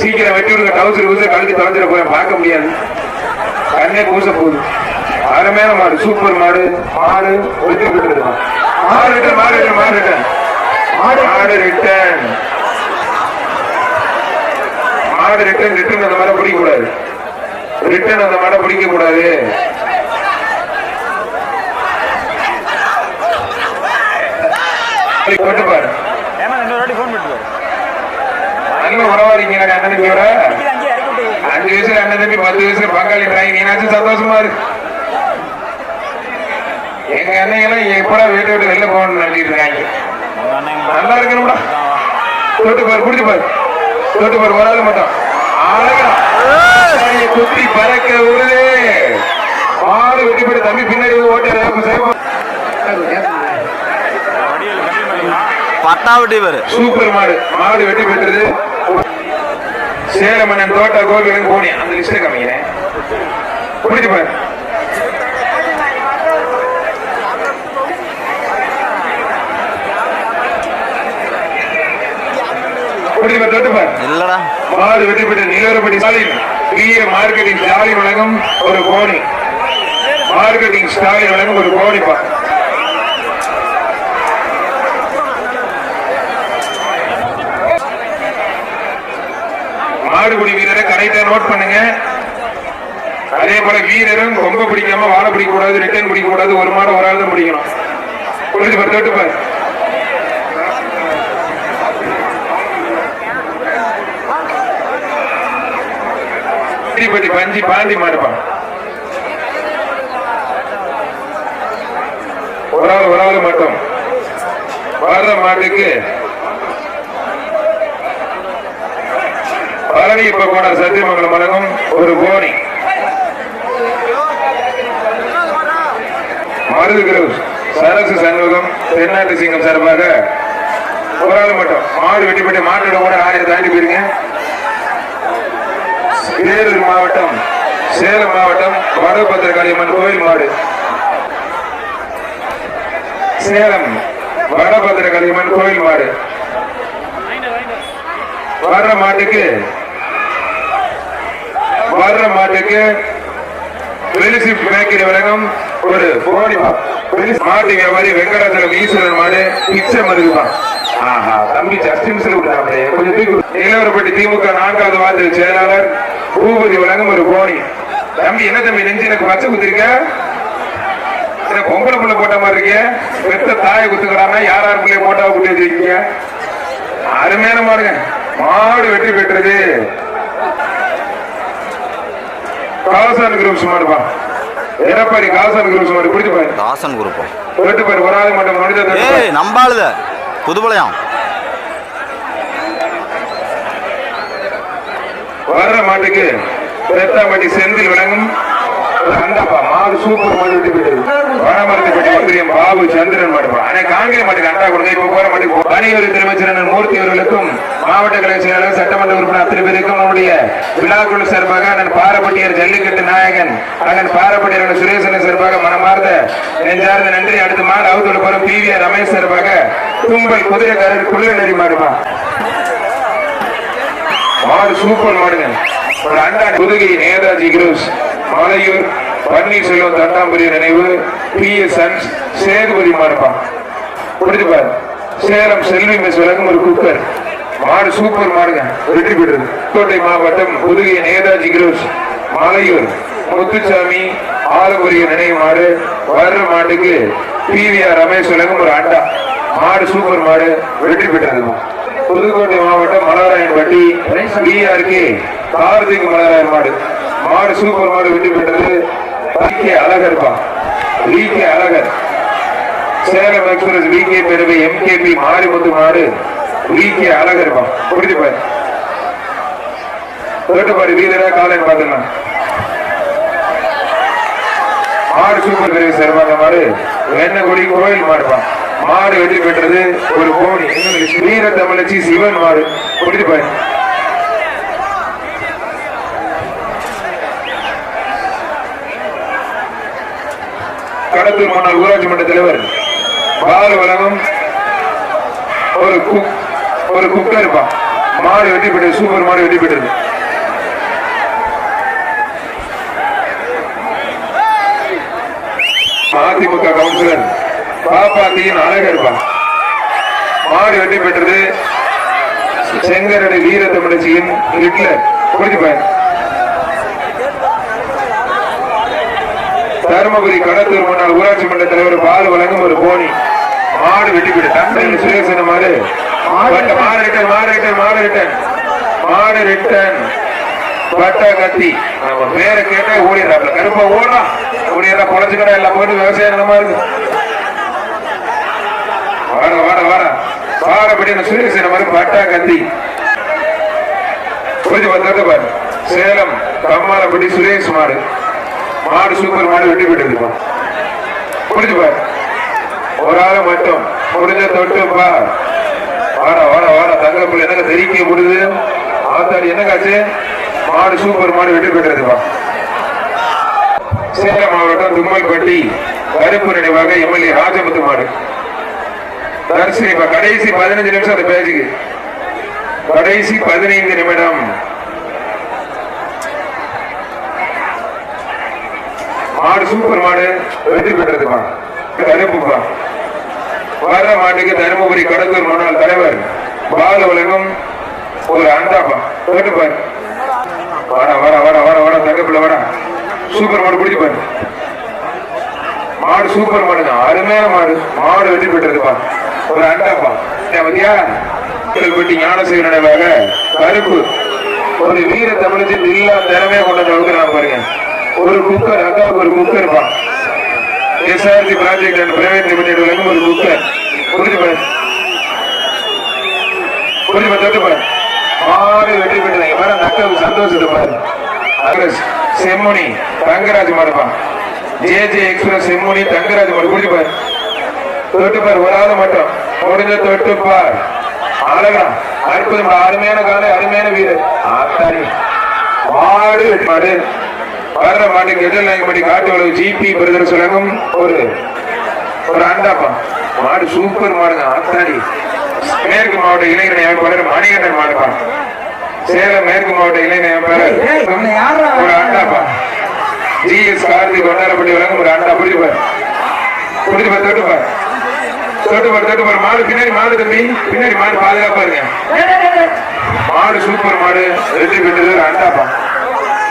சீக்கிரம் வெட்டி விடுங்க. டவுசர் ஊச கழுத்து தொலைஞ்சிட போய் பார்க்க முடியாது. கண்ணே பூச போகுது. அருமையான மாடு. சூப்பர் மாடு. மாடு வெற்றி பெற்றது மாடு ரிட்டன் மாடு ரிட்டன் மாடு ரிட்டன் மாடு ரிட்டன் மாடு ரிட்டன் ரிட்டன் அந்த மாடை பிடிக்க கூடாது ரிட்டன் அந்த மாடை பிடிக்க கூடாது போட்டு பாரு. நல்ல உறவாடிங்க அண்ணன் தம்பியோட அஞ்சு வயசுல அண்ணன் தம்பி பத்து வயசுல பங்காளி நீனாச்சும் சந்தோஷமா இருக்கு எங்க அண்ணன் எப்படா வீட்டை விட்டு வெளில போகணும்னு நினைச்சிட்டு இருக்காங்க. நல்லா இருக்கணும்டா. தொட்டு பாரு குடிச்சு பாரு. தொட்டு பாரு ஒரு ஆள் மட்டும். அழகா. குத்தி பறக்க விடுது. மாடு வெட்டி போட்டு தம்பி பின்னாடி ஓட்ட பட்டாவட்டி பேரு சூப்பர் மாடு. மாடு வெட்டி பெற்றது. சேலம் மன்னன் தோட்டா கோவில் போனி. அந்த லிஸ்ட காமிக்கிறேன். குடிச்சு பாரு. குடிச்சு பாரு தொட்டு பாரு. இல்லடா. மாடு வெற்றி பெற்ற நிலவரப்படி ஸ்டாலின் பிஏ மார்க்கெட்டிங் ஸ்டாலின் வழங்கும் ஒரு கோணி. மார்க்கெட்டிங் ஸ்டாலின் வழங்கும் ஒரு கோணிப்பா மாடுபிடி வீரரை கரெக்டா நோட் பண்ணுங்க. அதே போல வீரரும் ரொம்ப பிடிக்காம வாழை பிடிக்க கூடாது ரிட்டர்ன் பிடிக்க கூடாது ஒரு மாடு ஒரு ஆள் தான் பிடிக்கணும். புரிஞ்சு பாரு தொட்டு பாரு. பட்டி பஞ்சி பாண்டி மாடுப்பான் ஒரு ஆள் ஒரு ஆள் மட்டும். வர்ற மாட்டுக்கு பழனி இப்ப போன சத்தியமங்கலம் வழங்கும் ஒரு கோணி மருது கிரவுஸ் சரசு சண்முகம் தென்னாட்டு சிங்கம் சார்பாக ஒரு ஆள் மட்டும் மாடு வெட்டிப்பட்டு மாட்டோட கூட ஆயிரம் தாண்டி போயிருங்க. வேலூர் மாவட்டம் சேலம் மாவட்டம் வடபத்திரகாளியம்மன் கோயில் மாடு. சேலம் வடபத்திரகாளியம்மன் கோயில் மாடு. வர்ற மாட்டுக்கு வர்ற மாட்டுக்கு பெருசு பேக்கரி வழங்கும் ஒரு கோடி மாட்டு வியாபாரி வெங்கடாச்சலம் ஈஸ்வரன் மாடு பிச்சை மருதுதான் ஆஹா தம்பி ஜஸ்டின்ஸ்ல விட்டாங்களே கொஞ்சம் தூக்கி இளவரப்பட்டி திமுக நான்காவது வார்த்தை செயலாளர் பூபதி வழங்கும் ஒரு போனி. தம்பி என்ன தம்பி நெஞ்சு எனக்கு பச்சை குத்திருக்க? எனக்கு பொம்பளை புள்ள போட்ட மாதிரி இருக்கே பெத்த தாயை குத்துக்கிறாங்க யார் யார் பிள்ளைய போட்டா குட்டி வச்சிருக்கீங்க? அருமையான மாடுங்க. மாடு வெற்றி பெற்றது. காசான் குரூப்ஸ் மாடுப்பா எடப்பாடி காசான் குரூப்ஸ் மாடு பிடிச்சு பாரு. தாசன் குரூப்பா தொட்டு பாரு ஒரு ஆள் மட்டும் பாரு. ஏய் நம்பாளுத. புதுப்பாளையம் வர்ற மாட்டுக்கு பெத்தாம்பட்டி செந்தில் விளங்கும். மாடு சூப்பர் மாடு போயிட்டு பற்றி பாபு சந்திரன் மாடுப்பா ஆனா கொடுங்க. இப்ப போற பணியூர் திருமச்சரன் மூர்த்தி அவர்களுக்கும் மாவட்ட செயலாளர் சட்டமன்ற உறுப்பினர் அத்தனை பேருக்கும் நம்முடைய விழாக்குழு சார்பாக அண்ணன் பாரப்பட்டியர் ஜல்லிக்கட்டு நாயகன் அண்ணன் பாரப்பட்டியர் சுரேசன் சார்பாக மனமார்ந்த நெஞ்சார்ந்த நன்றி. அடுத்த மாடு அவுத்தோட போறோம் பி வி ரமேஷ் சார்பாக தும்பல் குதிரைக்காரர் குள்ளநெறி மாடுமா? மாடு சூப்பர் மாடுங்க. ஒரு அண்டா புதுகை நேதாஜி குரூஸ். மலையூர் பன்னீர்செல்வம் தட்டாம்பரிய நினைவு பி எஸ் சன்ஸ் சேதுபதி மாடுப்பா பாரு. சேலம் செல்வி மெஸ் விளக்கும் ஒரு குக்கர். மாடு சூப்பர் மாடுங்க. வெற்றி பெற்றது. கோட்டை மாவட்டம் புதுகை நேதாஜி கிரோஸ் மலையூர் முத்துசாமி ஆலபுரிய நினைவு மாடு. வர்ற மாட்டுக்கு பிவிஆர் ரமேஷ் விளக்கும் ஒரு அண்டா. மாடு சூப்பர் மாடு வெற்றி பெற்றது. புதுக்கோட்டை மாவட்டம் மலராயன் வட்டி பிஆர்கே கார்த்திக் மலராயன் மாடு. மாடு சூப்பர் மாடு வெற்றி பெற்றது VK அழகர்பா V K Alagar. Salem express V K Perumai M K P Marimuthu மாடு. விகே அழகர்பா புரிஞ்சு பாரு. தோட்டப்பாடி வீரரா காலை பார்த்துக்கலாம். மாடு சூப்பர் பிரிவு சிறப்பாக மாடு. வெண்ணகுடி கோயில் மாடுப்பா மாடு வெற்றி பெற்றது ஒரு கோடி வீர தமிழச்சி சிவன் மாடு. புரிஞ்சு பாரு. கடத்தூர் மாநாள் ஊராட்சி மன்ற தலைவர் பாலு ஒரு குக் ஒரு குக்கர்ப்பா மாடு வெட்டி பெற்றது சூப்பர் மாடு வெட்டி பெற்றது அதிமுக கவுன்சிலர் பாப்பாத்தியின் அழகர்பா மாடு வெட்டி பெற்றது செங்கரடு வீர தமிழச்சியின் ஹிட்லர். குடிச்சுப்பேன் தருமபுரி கடத்தூர் முன்னாள் ஊராட்சி மன்ற தலைவர் பால் வழங்கும் ஒரு போனி. மாடு வெட்டி பெற்று தந்தையில் சுரேசன் மாடு? மாடு ரிட்டன் மாடு ரிட்டன் மாடு ரிட்டன் மாடு ரிட்டன் பட்ட கத்தி. நம்ம பேரை கேட்டா ஓடிடுறாப்ல கருப்பா ஓடுறான் ஓடிடுறா பொழைச்சுக்கடா எல்லாம் போட்டு விவசாயம் நம்ம இருக்கு. வாட வாட வாட. வாடப்படி சுரேசன் மாதிரி பட்டா கத்தி. புரிஞ்சு பார்த்தாக்க பாரு. சேலம் கம்மாலப்பட்டி சுரேஷ் மாடு. மாடு சூப்பர் மாடு வெட்டி போயிட்டு புரிஞ்சு பாரு. ஒரு ஆளு மட்டும். முடிஞ்ச தொட்டுப்பா வாடா வாடா வாடா. தங்கப்புள்ள என்னங்க தெரிவிக்க முடியுது? ஆத்தாடி என்னங்காச்சு மாடு சூப்பர் மாடு வெட்டி போயிட்டுப்பா சேலம் மாவட்டம் தும்மல்பட்டி கருப்பு நினைவாக எம்எல்ஏ ராஜமுத்து மாடு. தரிசனிப்பா கடைசி பதினஞ்சு நிமிஷம் அந்த பேஜுக்கு. கடைசி பதினைந்து நிமிடம். மாடு சூப்பர் மாடு வெற்றி பெற்றதுப்பா கருப்புப்பா வர மாட்டுக்கு தருமபுரி கடத்தூர் முன்னாள் தலைவர் பால உலகம் ஒரு அண்டாப்பா கேட்டுப்பாரு வர வர வர வர வர தங்கப்பிள்ள வர சூப்பர் மாடு பிடிச்சு மாடு சூப்பர் மாடு தான் அருமையான மாடு. மாடு வெற்றி பெற்றதுப்பா ஒரு அண்டாப்பா ஏன் பத்தியா? பட்டி ஞானசேகர கருப்பு. ஒரு வீர தமிழத்தில் இல்லாத திறமையை அளவுக்கு நான் பாருங்க. ஒரு குக்கர் அக்காவுக்கு ஒரு குக்கர் பா SRC project and private limited வழங்கும் ஒரு குக்கர் புரிஞ்சு பாரு. புரிஞ்சு பாரு தொட்டு பாரு. மாடு வெற்றி பெற்றாங்க பாரு அந்த அக்காவுக்கு சந்தோஷத்தை பாரு. அக்ரஸ் செம்முனி ரங்கராஜ் மாடுப்பா J J express Semmuni Thangaraj மாடு. புரிஞ்சு பாரு. தொட்டு பாரு ஒரு ஆள் மட்டும். முடிஞ்ச தொட்டு பார். அழகா. அற்புதம். அருமையான காலை அருமையான வீடு. ஆத்தாடி. மாடு மாடு. வர்ற மாட்டுக்கு எதிர்நாயகப்படி காட்டு உழவு ஜிபி பிரதர் சொல்லங்கும் ஒரு ஒரு அண்டாப்பா மாடு சூப்பர் மாடுங்க ஆத்தாடி. மேற்கு மாவட்ட இளைஞர் அமைப்பாளர் மணிகண்டன் மாடுப்பா. சேலம் மேற்கு மாவட்ட இளைஞர் அமைப்பாளர் ஒரு அண்டாப்பா ஜிஎஸ் கார்த்திக் கொண்டாடப்பட்டி வழங்கும் ஒரு அண்டா புரிஞ்சுப்பார் புரிஞ்சுப்பார் தொட்டுப்பார் தொட்டுப்பார் தொட்டுப்பார் மாடு பின்னாடி மாடு தம்பி. பின்னாடி மாடு பாதுகாப்பா இருங்க. மாடு சூப்பர் மாடு வெற்றி பெற்றது ஒரு அண்டாப்பா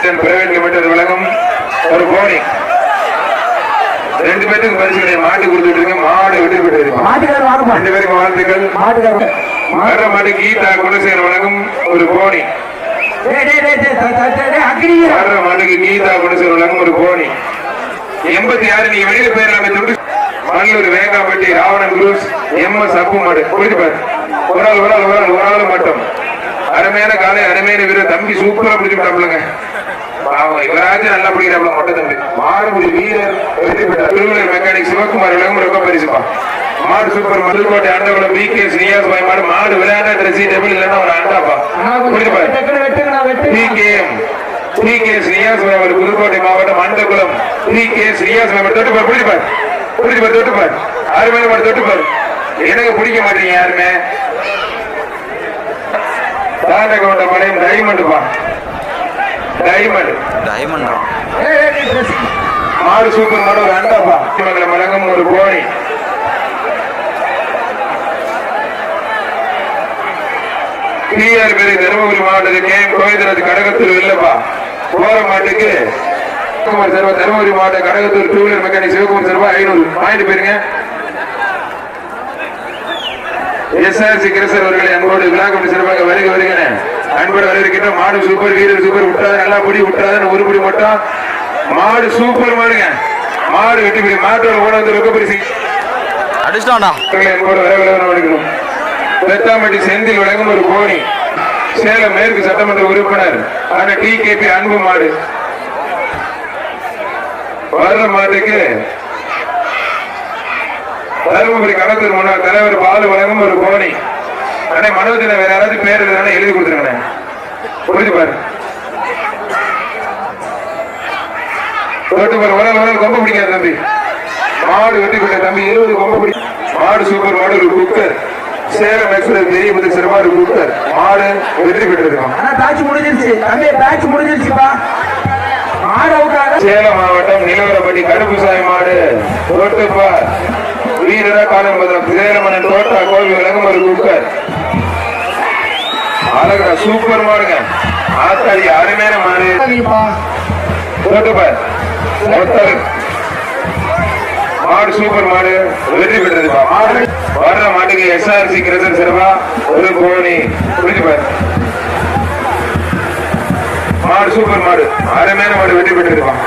பிரைவேட் லிமிடெட் விளங்கும். ஒரு போனி ரெண்டு பேருக்கு பரிசு கிடையாது மாட்டு கொடுத்துட்டு இருக்க மாடு மாட்டுக்காரர் வாங்கப்பா ரெண்டு பேருக்கு வாழ்த்துக்கள். வர்ற மாட்டு கீதா குணசேகர் வழங்கும் ஒரு. வர்ற மாட்டுக்கு கீதா குணசேகர் வழங்கும் ஒரு போனி எண்பத்தி ஆறு நீங்க வெளியில போயிடலாமே தொட்டு. Mallur Vengappatti Ravanan Cruz M S Appu மாடு போயிட்டு பாரு. ஒரு ஆள் ஒரு ஆள் ஒரு ஆள் ஒரு ஆள் மட்டும். அருமையான காலை அருமையான வீரர். தம்பி சூப்பரா பிடிச்சு விட்டாப்லங்க பாவம். இவராச்சும் நல்லா பிடிக்கிறாப்ல மொட்டை தம்பி. மாடுபுடி வீரர் வெற்றி மெக்கானிக் சிவகுமார் விளங்கும் ரொம்ப பரிசுப்பா. மாடு super Madukkottai Andavalam P K Shreyas பாய் மாடு. மாடு விளையாண்ட ட்ரெஸ் டேபிள் இல்லைன்னா ஒரு ஆண்டாப்பா புரிஞ்சு பாரு டக்குனு வெட்டுங்கண்ணா, வெட்டுங்க. பிகேஎம் பிகே ஸ்ரீயாஸ் அவர் புதுக்கோட்டை மாவட்டம் மண்டகுளம் பிகே ஸ்ரீயாஸ் அவர் தொட்டுப்பார் பிடிப்பார் பிடிப்பார் தொட்டுப்பார்? யாருமே மாடு தொட்டுப்பார். எனக்கு பிடிக்க மாட்டீங்க யாருமே? தாண்டகோண்ட மலையும் டைமண்ட் பா. Diamond diamond. மாடு சூப்பர் மாடு ஒரு அண்டாப்பா. மங்கள மலங்கம் ஒரு கோணி டிஆர் பேரு தருமபுரி மாவட்டத்துக்கு கோவிந்தராஜ் கடகத்தூர் இல்லப்பா. போற மாட்டுக்கு தருமபுரி மாவட்ட Kadagathur two wheeler mechanic Sivakumar Sarva ஐநூறு. வாங்கிட்டு போயிருங்க. எஸ்ஆர்சி கிரசர் அவர்களை அன்போடு விழா கொண்டு சிறப்பாக வருக வருகிறேன் அன்போடு வரவேற்கின்ற மாடு சூப்பர் வீரர் சூப்பர் விட்டாத நல்லா பிடி விட்டாத ஒரு பிடி மட்டும். மாடு சூப்பர் மாடுங்க. மாடு வெட்டி பிடி மாட்டோட ஓட வந்து ரொம்ப பரிசு அடிச்சிட்டான்டா. அன்போடு பெத்தாம்பட்டி செந்தில் வழங்கும் ஒரு கோணி சேலம் மேற்கு சட்டமன்ற உறுப்பினர் ஆனா டி கேபி அன்பு மாடு. வர்ற மாட்டுக்கு தருமபுரி கடத்தூர் முன்னாள் தலைவர் பால் வழங்கும் ஒரு கோணி அண்ணே மனோஜன வேற யாராவது பேர் எழுதுனா எழுதி கொடுத்துருங்கண்ணே. புரிஞ்சு பாரு. தொட்டு ஒரு ஒரு ஆள் பிடிக்காது தம்பி. மாடு வெட்டி போட்ட தம்பி இருபது கொம்ப பிடி மாடு சூப்பர் மாடு ஒரு குக்கர். சேலம் எக்ஸ்பிரஸ் பெரிய புது சிறுமாடு குப்தர் மாடு வெற்றி பெற்றிருக்கான் ஆனா பேட்ச் முடிஞ்சிருச்சு. தம்பி பேட்ச் முடிஞ்சிருச்சுப்பா. மாடு சேலம் மாவட்டம் நிலவரப்பட்டி கருப்புசாமி மாடு தோட்டுப்பார் வீரரா காலம்பதம் சேலமன்னன் தோட்டா கோவில் விலங்கும் ஒரு குக்கர் அழகா சூப்பர் மாடுங்க. ஆத்தாடி அருமையான மாடு. தோட்டுப்பார் ஒருத்தர் மாடு சூப்பர் மாடு. வெற்றி பெற்றதுப்பா. மாடு. வர்ற மாட்டுக்கு எஸ்ஆர்சி கிரசன் சிறப்பா. ஒரு கோணி. புரிஞ்சுப்பார் மாடு சூப்பர் மாடு. அருமையான மாடு வெற்றி பெற்றிருப்பான்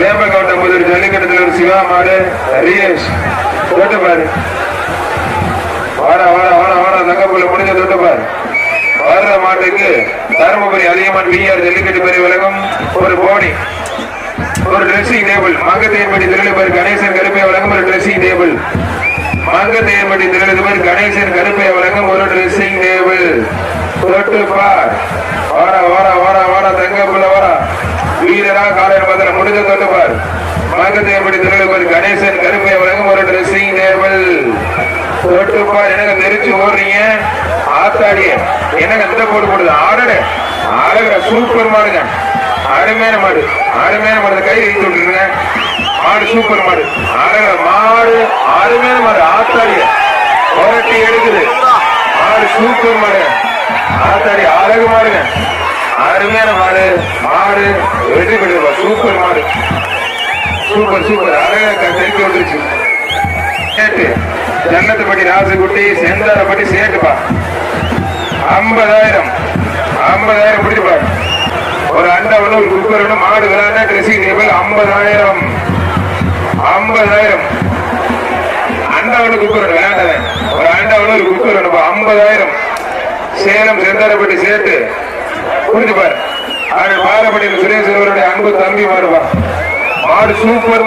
வேம்பகவுண்டம் முதல் ஜல்லிக்கட்டத்தில் ஒரு சிவா மாடு ரியேஷ். தொட்டு பாரு. வாடா வாடா வாடா வாடா தங்கப்புல முடிஞ்ச தொட்டு பாரு. வர்ற மாட்டுக்கு தருமபுரி அதிகமான விஆர் ஜல்லிக்கட்டு பெரிய விலகம் ஒரு போனி. ஒரு ட்ரெஸ்ஸிங் டேபிள் மங்கத்தையன்படி திருளிபர் கணேசன் கருப்பை வழங்கும் ஒரு ட்ரெஸ்ஸிங் டேபிள் மங்கத்தையன்படி திருளிபர் கணேசன் கருப்பை வழங்கும் ஒரு ட்ரெஸ்ஸிங் டேபிள் தொட்டு பார். வாடா வாடா வாடா வாடா தங்கப்புல வாடா. வீரரா காலையில் பதில முடிஞ்ச தொட்டு பார். மங்கத்தையன்படி திருளிபர் கணேசன் கருப்பை வழங்கும் ஒரு ட்ரெஸ்ஸிங் டேபிள் தொட்டு பார். எனக்கு தெரிச்சு ஓடுறீங்க? ஆத்தாடிய. எனக்கு இந்த போட்டு போடுது? ஆடடு. அழகுற சூப்பர் மாடுங்க. அருமையான மாடு. அருமையான மாடு. கை வைத்து விட்டுருங்க. மாடு சூப்பர் மாடு. அழக மாடு. அருமையான மாடு. ஆத்தாடிய. புரட்டி எடுக்குது. மாடு சூப்பர் மாடு ஆத்தாடி அழகு மாடுங்க. அருமையான மாடு. மாடு வெற்றி பெற்றுவா சூப்பர் மாடு. Super super. அழகா தெரிவிக்க வந்துருச்சு சேட்டு. ஜன்னத்துப்பட்டி ராசுக்குட்டி செந்தாரப்பட்டி சேட்டுப்பா. ஐம்பதாயிரம். ஐம்பதாயிரம் பிடிச்சுப்பா. ஒரு அண்டா ஒண்ணு ஒரு குப்பர் ஒண்ணு மாடு விளையாட ட்ரெஸ்ஸிங் டேபிள் ஐம்பதாயிரம். ஐம்பதாயிரம். அண்டா ஒண்ணு குப்பர் ஒண்ணு விளையாண்டவன் ஒரு அண்டா ஒண்ணு ஒரு குப்பர் ஒண்ணு ஐம்பதாயிரம். சேலம் செந்தாரப்பட்டி சேட்டு புரிஞ்சு பாரு அது பாலப்பட்டியில் சுரேஷ் அவருடைய அன்பு தம்பி மாடுவா மாடு சூப்பர்.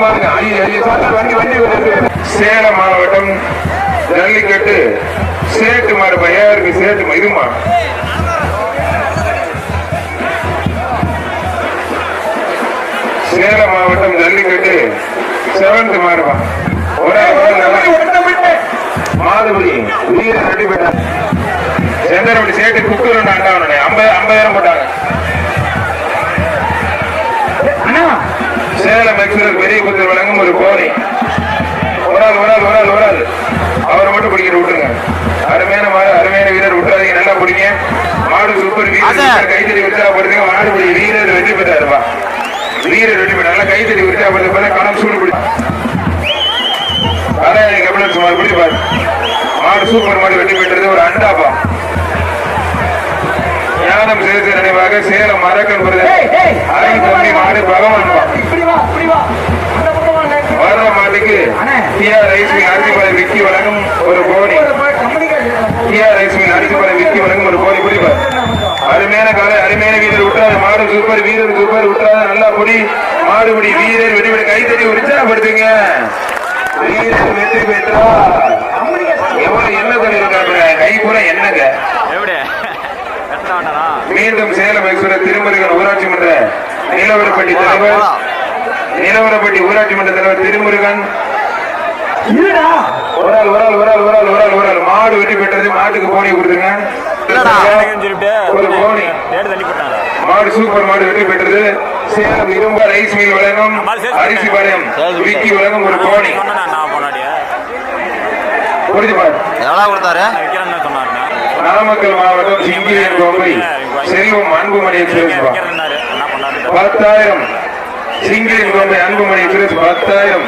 சேலம் மாவட்டம் ஜல்லிக்கட்டு சேட்டு மாடு பையாருக்கு சேட்டு இதுமா சேலம் மாவட்டம் ஜல்லிக்கட்டு செவன்த் மாடுவா. ஒரு மாதபடி வீரர் ரெடி சேட்டு குக்கர் ஒன்று அண்டாவனே ஐம்பது ஐம்பதாயிரம் போட்டாங்க. சேலம் எக்ஸ்பிரஸ் பெரிய குதிரை வழங்கும் ஒரு கோரி. ஒரு ஆள் ஒரு ஆள் ஒரு ஆள் ஒரு ஆள் அவரை மட்டும் பிடிக்கிற விட்டுருங்க. அருமையான மாடு அருமையான வீரர் விட்டுறாதீங்க. நல்லா பிடிங்க. மாடு சூப்பர் வீரர். கைத்தறி உற்சாகப்படுத்துங்க மாடு பிடி வீரர் வெற்றி பெற்றாருப்பா. வீரர் வெற்றி பெற்ற நல்லா கைத்தறி உற்சாகப்படுத்த கணம் சூடு பிடி. அதான் கபிலன் மாடு பிடிச்சு பாரு. மாடு சூப்பர் மாடு வெற்றி பெற்றது ஒரு அண்டாப்பா. ஞானம் சேர்த்து நினைவாக சேலம் மரக்கன் அரை தம்பி மாடு பகவான் பா இப்படி வா இப்படி வா. அந்த பக்கம் வா, next. வர்ற மாட்டுக்கு. TR rice mill Arisipparai Vicky வழங்கும் ஒரு communication. TR rice mill Arisipparai Vicky வழங்கும் ஒரு கோணி புரிப்பார் அருமையான காலை அருமையான வீரர் விட்டாரு மாடு சூப்பர் வீரர் சூப்பர் விட்டாரு நல்லா பொடி மாடு பிடி வீரர் வெடி வெடி கை தட்டி உற்சாகப்படுத்துங்க. வீரர் வெற்றி பெற்றா எவ்வளவு என்ன சொல்லியிருக்காங்க கை பூரா என்னங்க? மீண்டும் சேலம் எக்ஸ்பிரஸ் திருமுருகன் ஊராட்சி மன்ற நிலவரப்பட்டி தலைவர். நிலவரப்பட்டி ஊராட்சி மன்ற தலைவர் திருமுருகன். ஒரு ஆள் ஒரு ஆள் ஒரு ஆள் ஒரு ஆள் ஒரு ஆள் ஒரு ஆள் மாடு வெட்டி பெற்றது மாட்டுக்கு போனி கொடுத்துருங்க. இல்லடா. சொல்லிட்டு ஒரு போனி. மாடு சூப்பர் மாடு வெட்டி பெற்றது. சேலம் இரும்பு ரைஸ் மில் வழங்கும் அரிசி பாளையம் விக்கி வழங்கும் ஒரு போனி. சொன்னேன் நான் போனாடியே. புரிஞ்சு பாரு கொடுத்தாரு? நாமக்கல் மாவட்டம் சிங்கிலியன் கோவை செல்வம் அன்புமணி பத்தாயிரம். சிங்கிளின் கோவை அன்புமணி பத்தாயிரம்.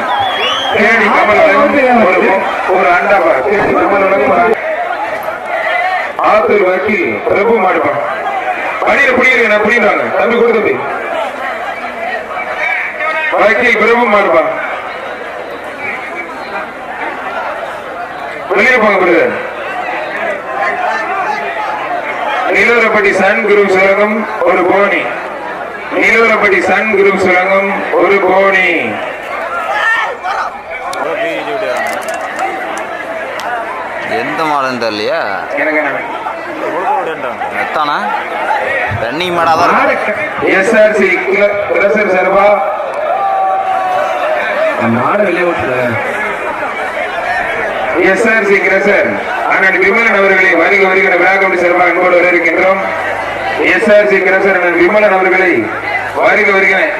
தேடி கமலம் ஒரு ஒரு தேடி கமல் அண்டா. ஆத்தூர் வக்கீல் பிரபு மாடுப்பா பணியில புரியுது நான் புடிக்கிறாங்க தம்பி கொடு வக்கீல் பிரபு மாடுப்பா வெளியே போங்க பிரதர். நிலவரப்பட்டி சன் குரு சுரங்கம் ஒரு கோணி நிலவரப்பட்டி சன் குரு சுரங்கம் ஒரு கோணி எந்த மாடுன்னு தெரியலையா? எத்தானா? ரன்னிங் மாடாக தான் எஸ்ஆர்சி பிரசர் சர்பா? நாடு வெளியே எஸ்ஆர்சி கிரசர் அண்ணன் விமலன் அவர்களை வருக வருகிற விழா கமிட்டி சார்பாக அன்போடு ஆர் எஸ்ஆர்சி கிரசர் அண்ணன் விமலன் அவர்களை வருக வருகிறேன்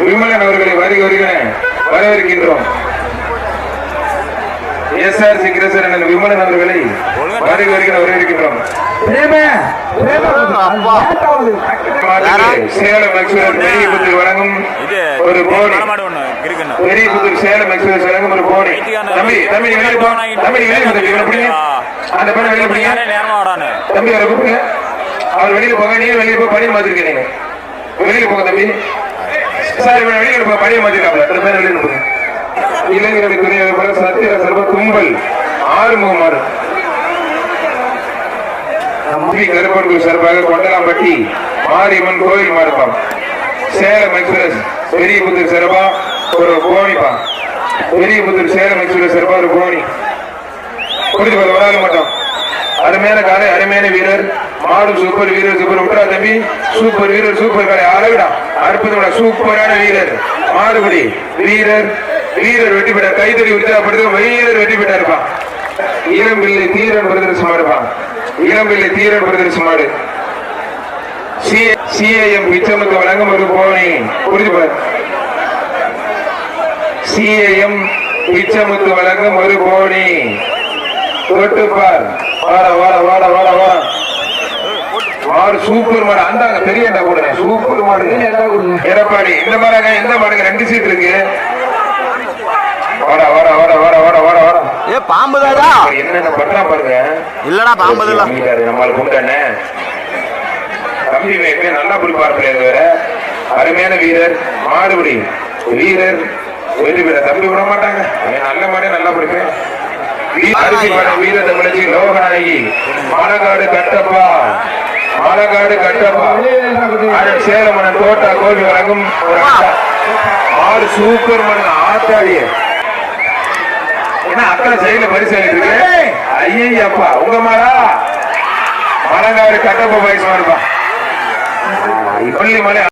விமலன் அவர்களை வருக வரவிருக்கின்றோம் வரவேற்கின்றோம் எஸ்ஆர்சி கிரசர் அண்ணன் விமலன் அவர்களை வருக வருகிற வரவேற்கின்றோம் சேலம் எக்ஸ்பிரஸ் பெரிய புத்தூர் வழங்கும் இது ஒரு போனி மாடு ஒன்று இருக்குன்னு பெரிய புத்தூர் சேலம் எக்ஸ்பிரஸ் வழங்கும் ஒரு போனி தம்பி தம்பி தம்பி அந்த படம் வெளியே பிடிங்க நேரமா வாடான்னு. தம்பி அவரை கூப்பிடுங்க அவர் வெளியில போங்க நீ வெளியே போய் பணியை மாத்திருக்கீங்க நீங்க. வெளியில போங்க தம்பி. சார் இவனை வெளியில போய் பணியை மாத்திருக்காப்ல. ரெண்டு பேரும் வெளியில போங்க இளைஞர்களுக்கு துணை சத்திர சர்வ கும்பல் ஆறுமுகமர் மாறு சார்பாக கொண்டலாம்பட்டி மாரியம்மன் கோயில் மாடுப்பாம் சேலம் எக்ஸ்பிரஸ் பெரிய புத்தர் சார்பா ஒரு கோணிப்பா பெரிய புத்தர் சேலம் எக்ஸ்பிரஸ் சார்பா ஒரு கோணி புரிஞ்சு போது ஒரு ஆள் மட்டும். அருமையான காலை அருமையான வீரர். மாடு சூப்பர் வீரர் சூப்பர் விட்டுறா தம்பி. சூப்பர் வீரர் சூப்பர் காலை. அழகுடா. அற்புதமான சூப்பரான வீரர். மாடுபடி வீரர். வீரர் வெட்டி பெற்ற கைத்தறி உற்சாகப்படுத்த வீரர் வெட்டி பெற்றா இருப்பான் இளம்பிள்ளை தீரன் பிரதர்சி மாடுப்பான் இளம்பிள்ளை தீரன் பிரதர்சி மாடு. சிஏஎம் பிச்சமுக்கு வழங்கும் ஒரு போனி புரிஞ்சு பாரு. சிஏஎம் பிச்சமுத்து வழங்கும் ஒரு போனி தொட்டுப்பார் வாட வாட வாட வாட வாட. மாடு சூப்பர் மாடு. அந்தாங்க பெரிய அண்டா கூட சூப்பர் மாடு. எடப்பாடி இந்த மாடாங்க எந்த மாடுங்க ரெண்டு சீட் இருக்கு. வாடா வாடா வாடா வாடா வாடா வாடா வாடா. ஏ பாம்பு தாடா. என்னென்ன பாருங்க. இல்லடா பாம்பு இல்ல தம்பி நல்லா பிடிப்பார் வேற அருமையான வீரர் மாடுபிடி. வீரர் வெற்றி பெற தம்பி விட மாட்டாங்க. நல்ல மாடே நல்லா பிடிப்பேன். வீர தமிழச்சி லோகநாயகி. மாலகாடு கட்டப்பா. மாலகாடு கட்டப்பா. சேலமணன் தோட்டா கோவி வழங்கும் ஒரு. மாடு சூப்பர் மண் ஆத்தாடிய என்ன அக்கா சைடுல பரிசு இருக்கு ஐயப்பா உங்க மாடா? மலங்காடு கட்டப்ப வயசு மாடுப்பா இப்பள்ளி மலை